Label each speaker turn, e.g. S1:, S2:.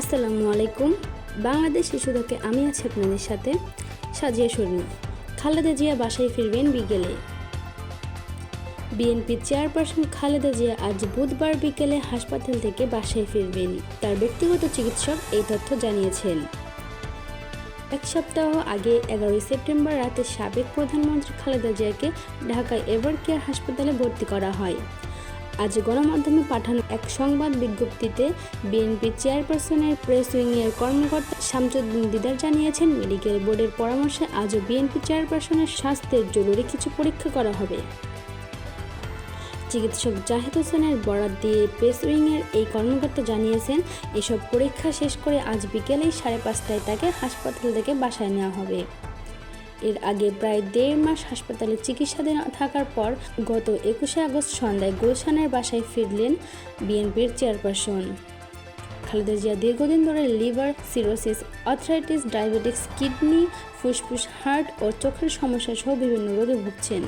S1: আসসালামু আলাইকুম। বাংলাদেশ শিশু থেকে আমি আছি আপনাদের সাথে সাজিয়া শর্মী। খালেদা জিয়া বাসায় ফিরবেন বিকেলে। বিএনপি চেয়ারপারসন খালেদা জিয়া আজ বুধবার বিকেলে হাসপাতাল থেকে বাসায় ফিরবেন। তার ব্যক্তিগত চিকিৎসক এই তথ্য জানিয়েছেন। এক সপ্তাহ আগে এগারোই সেপ্টেম্বর রাতে সাবেক প্রধানমন্ত্রী খালেদা জিয়াকে ঢাকায় এভার কেয়ার হাসপাতালে ভর্তি করা হয়। আজ গণমাধ্যমে পাঠানো এক সংবাদ বিজ্ঞপ্তিতে বিএনপি চেয়ারপারসনের প্রেস উইংয়ের কর্মকর্তা শামসুদ্দিন দিদার জানিয়েছেন, মেডিকেল বোর্ডের পরামর্শে আজও বিএনপি চেয়ারপারসনের স্বাস্থ্যের জরুরি কিছু পরীক্ষা করা হবে। চিকিৎসক জাহিদ হোসেনের বরাত দিয়ে প্রেস উইংয়ের এই কর্মকর্তা জানিয়েছেন, এসব পরীক্ষা শেষ করে আজ বিকেলেই সাড়ে পাঁচটায় তাকে হাসপাতাল থেকে বাসায় নেওয়া হবে। এর আগে প্রায় দেড় মাস হাসপাতালে চিকিৎসাধীন থাকার পর গত একুশে আগস্ট সন্ধ্যায় গুলশানের বাসায় ফিরলেন বিএনপির চেয়ারপারসন। খালেদা জিয়া দীর্ঘদিন ধরে liver cirrhosis, arthritis, diabetes, kidney, ফুসফুস, হার্ট ও চোখের সমস্যা সহ বিভিন্ন রোগে ভুগছেন।